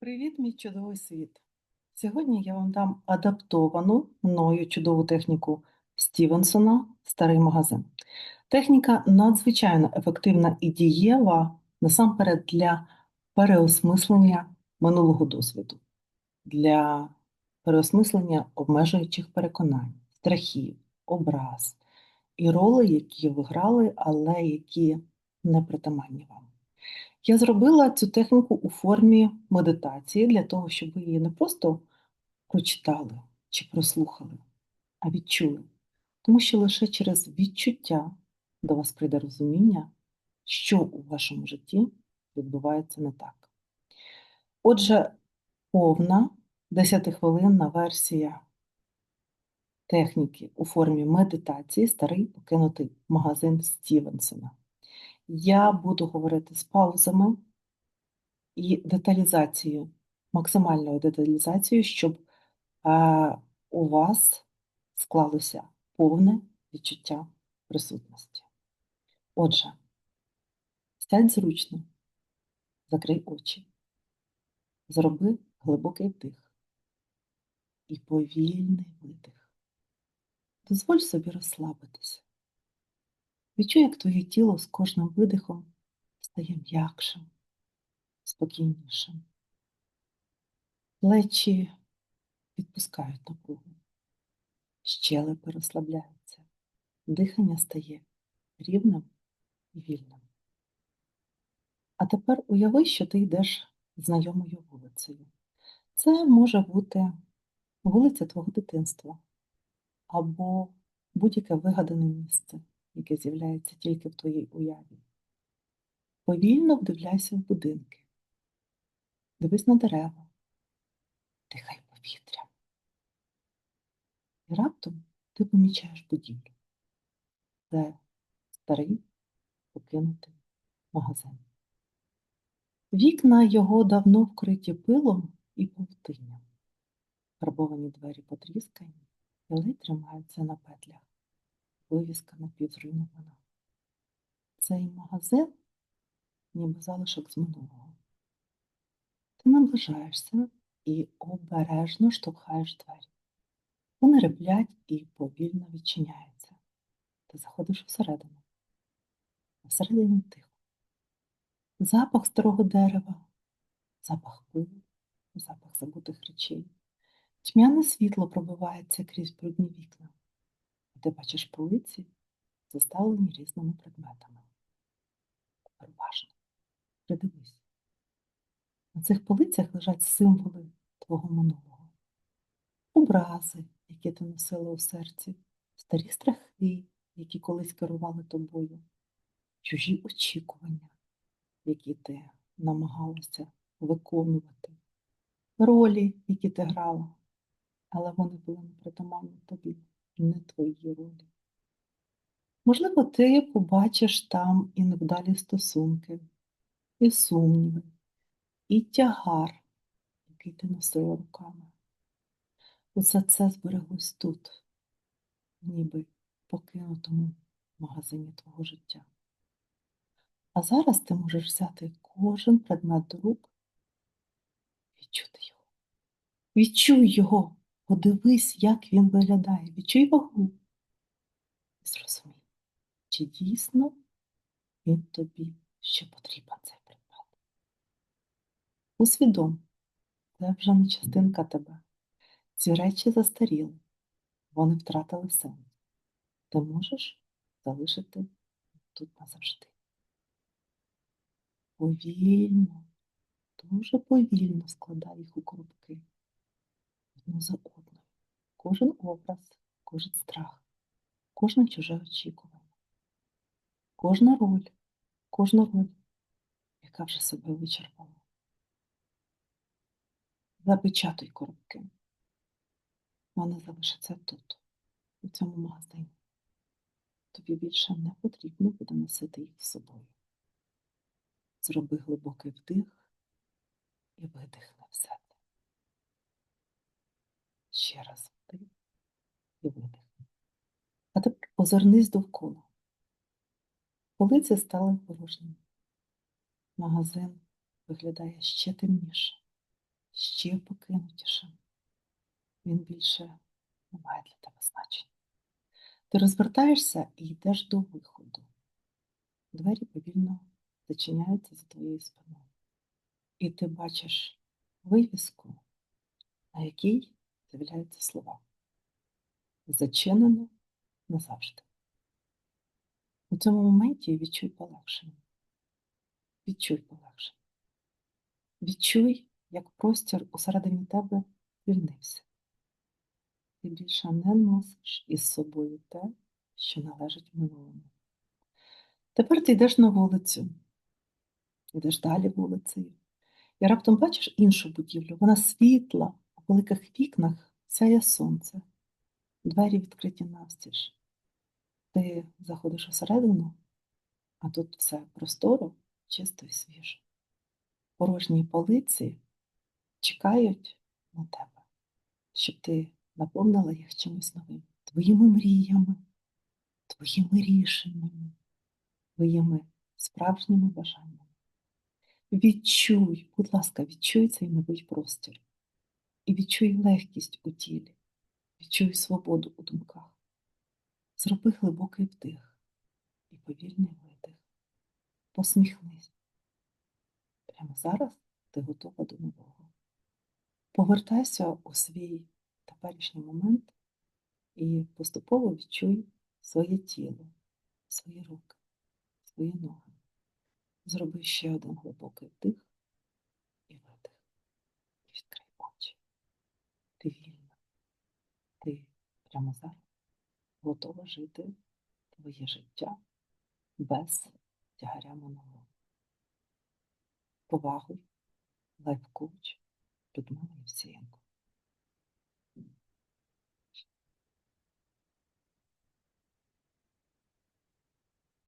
Привіт, мій чудовий світ! Сьогодні я вам дам адаптовану мною чудову техніку Стівенсона Старий магазин. Техніка надзвичайно ефективна і дієва насамперед для переосмислення минулого досвіду, для переосмислення обмежуючих переконань, страхів, образ і ролей, які ви грали, але які не притаманні вам. Я зробила цю техніку у формі медитації для того, щоб ви її не просто прочитали чи прослухали, а відчули. Тому що лише через відчуття до вас прийде розуміння, що у вашому житті відбувається не так. Отже, повна 10-хвилинна версія техніки у формі медитації старий покинутий магазин Стівенсона. Я буду говорити з паузами і деталізацією, максимальною деталізацією, щоб е, у вас склалося повне відчуття присутності. Отже, сядь зручно, закрий очі, зроби глибокий вдих і повільний видих. Дозволь собі розслабитися. Відчуй, як твоє тіло з кожним видихом стає м'якшим, спокійнішим. Плечі відпускають напругу, щелепи розслабляються, дихання стає рівним і вільним. А тепер уяви, що ти йдеш знайомою вулицею. Це може бути вулиця твого дитинства або будь-яке вигадане місце яке з'являється тільки в твоїй уяві. Повільно вдивляйся в будинки, дивись на дерева, дихай повітря. І раптом ти помічаєш будівлю. Це старий покинутий магазин. Вікна його давно вкриті пилом і павутинням. Фарбовані двері потріскані, і ледь тримаються на петлях вивіска напівзруйнована. Цей магазин ніби залишок з минулого. Ти наближаєшся і обережно штовхаєш двері. Вони реплять і повільно відчиняються. Ти заходиш всередину. Всередині тихо. Запах старого дерева, запах пилу, запах забутих речей. Тьмяне світло пробивається крізь брудні вікна. Ти бачиш полиці, заставлені різними предметами. Уважно, придивись. На цих полицях лежать символи твого минулого, образи, які ти носила у серці, старі страхи, які колись керували тобою, чужі очікування, які ти намагалася виконувати, ролі, які ти грала, але вони були непритаманні тобі не твої ролі. Можливо, ти побачиш там і невдалі стосунки, і сумніви, і тягар, який ти носила руками. Усе це збереглось тут, ніби покинутому магазині твого життя. А зараз ти можеш взяти кожен предмет до рук, і відчути його. Відчуй його. Подивись, як він виглядає, відчуй вагу. І зрозумій, чи дійсно він тобі ще потрібен цей предмет. Усвідом, це вже не частинка тебе. Ці речі застаріли, вони втратили сенс. Ти можеш залишити тут назавжди. Повільно, дуже повільно складай їх у коробки одну за одною. Кожен образ, кожен страх, кожне чуже очікування, кожна роль, кожна роль, яка вже себе вичерпала. Запечатуй коробки. Вони залишаться тут, у цьому магазині. Тобі більше не потрібно буде носити їх з собою. Зроби глибокий вдих і видихни все. Ще раз вдих і видих. А тепер озирнись довкола. Полиці стали порожніми. Магазин виглядає ще темніше, ще покинутішим. Він більше не має для тебе значення. Ти розвертаєшся і йдеш до виходу. Двері повільно зачиняються за твоєю спиною. І ти бачиш вивіску, на якій з'являються слова. Зачинено назавжди. У цьому моменті відчуй полегшення. Відчуй полегшення. Відчуй, як простір усередині тебе звільнився. Ти більше не носиш із собою те, що належить минулому. Тепер ти йдеш на вулицю, йдеш далі вулицею. І раптом бачиш іншу будівлю. Вона світла, у великих вікнах сяє сонце, двері відкриті навстіж. Ти заходиш усередину, а тут все просторо, чисто і свіжо. Порожні полиці чекають на тебе, щоб ти наповнила їх чимось новим, твоїми мріями, твоїми рішеннями, твоїми справжніми бажаннями. Відчуй, будь ласка, відчуй цей новий простір. І відчуй легкість у тілі, відчуй свободу у думках. Зроби глибокий вдих і повільний видих. Посміхнись. Прямо зараз ти готова до нового. Повертайся у свій теперішній момент і поступово відчуй своє тіло, свої руки, свої ноги. Зроби ще один глибокий вдих і видих. Відкрий очі. Ти вільна. Ти прямо зараз готова жити твоє життя без тягаря минулого. Повагу, лайф-коуч, Людмила Євсієнко.